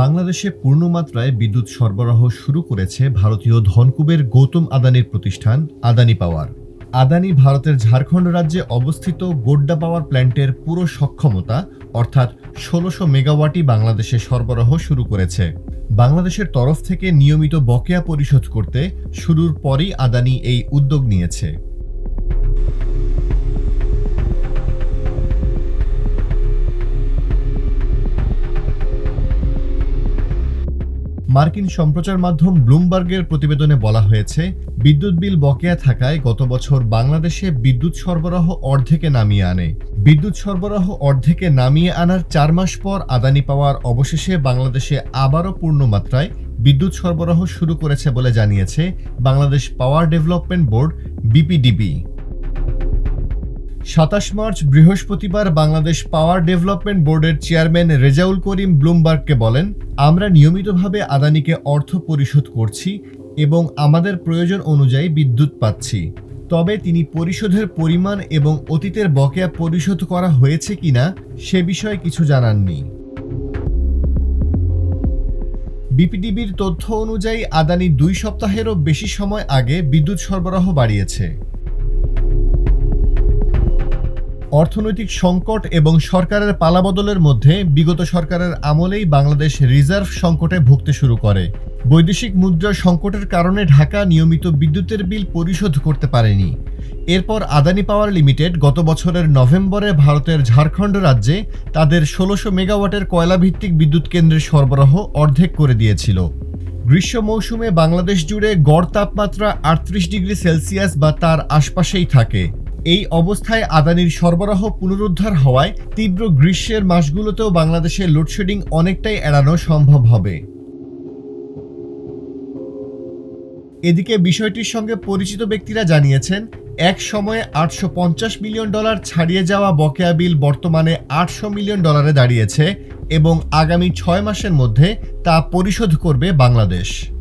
বাংলাদেশে পূর্ণমাত্রায় বিদ্যুৎ সরবরাহ শুরু করেছে ভারতীয় ধনকুবের গৌতম আদানির প্রতিষ্ঠান, আদানি পাওয়ার। আদানি ভারতের ঝাড়খণ্ড রাজ্যে অবস্থিত গোড্ডা পাওয়ার প্ল্যান্টের পুরো সক্ষমতা, অর্থাৎ ষোলোশো মেগাওয়াটই বাংলাদেশে সরবরাহ শুরু করেছে। বাংলাদেশের তরফ থেকে নিয়মিত বকেয়া পরিশোধ করতে শুরুর পরই আদানি এই উদ্যোগ নিয়েছে। মার্কিন সম্প্রচার মাধ্যম ব্লুমবার্গের প্রতিবেদনে বলা হয়েছে, বিদ্যুৎ বিল বকেয়া থাকায় গত বছর বাংলাদেশে বিদ্যুৎ সরবরাহ অর্ধেকে নামিয়ে আনে। বিদ্যুৎ সরবরাহ অর্ধেকে নামিয়ে আনার চার মাস পর আদানি পাওয়ার অবশেষে বাংলাদেশে আবারও পূর্ণমাত্রায় বিদ্যুৎ সরবরাহ শুরু করেছে বলে জানিয়েছে Bangladesh power development board, BPDB. সাতাশ মার্চ বৃহস্পতিবার বাংলাদেশ পাওয়ার ডেভেলপমেন্ট বোর্ডের চেয়ারম্যান রেজাউল করিম ব্লুমবার্গকে বলেন, আমরা নিয়মিতভাবে আদানিকে অর্থ পরিশোধ করছি এবং আমাদের প্রয়োজন অনুযায়ী বিদ্যুৎ পাচ্ছি। তবে তিনি পরিশোধের পরিমাণ এবং অতীতের বকেয়া পরিশোধ করা হয়েছে কিনা সে বিষয়ে কিছু জানাননি। বিপিডিবির তথ্য অনুযায়ী, আদানি দুই সপ্তাহেরও বেশি সময় আগে বিদ্যুৎ সরবরাহ বাড়িয়েছে। অর্থনৈতিক সংকট এবং সরকারের পালাবদলের মধ্যে বিগত সরকারের আমলেই বাংলাদেশ রিজার্ভ সংকটে ভুগতে শুরু করে। বৈদেশিক মুদ্রা সংকটের কারণে ঢাকা নিয়মিত বিদ্যুতের বিল পরিশোধ করতে পারেনি। এরপর আদানি পাওয়ার লিমিটেড গত বছরের নভেম্বরে ভারতের ঝাড়খণ্ড রাজ্যে তাদের ষোলোশো মেগাওয়াটের কয়লাভিত্তিক বিদ্যুৎ কেন্দ্রের সরবরাহ অর্ধেক করে দিয়েছিল। গ্রীষ্ম মৌসুমে বাংলাদেশ জুড়ে গড় তাপমাত্রা আটত্রিশ ডিগ্রি সেলসিয়াস বা তার আশপাশেই থাকে। এই অবস্থায় আদানির সরবরাহ পুনরুদ্ধার হওয়ায় তীব্র গ্রীষ্মের মাসগুলোতেও বাংলাদেশে লোডশেডিং অনেকটাই এড়ানো সম্ভব হবে। এদিকে বিষয়টির সঙ্গে পরিচিত ব্যক্তিরা জানিয়েছেন, এক সময়ে আটশো পঞ্চাশ মিলিয়ন ডলার ছাড়িয়ে যাওয়া বকেয়া বিল বর্তমানে আটশো মিলিয়ন ডলারে দাঁড়িয়েছে এবং আগামী ছয় মাসের মধ্যে তা পরিশোধ করবে বাংলাদেশ।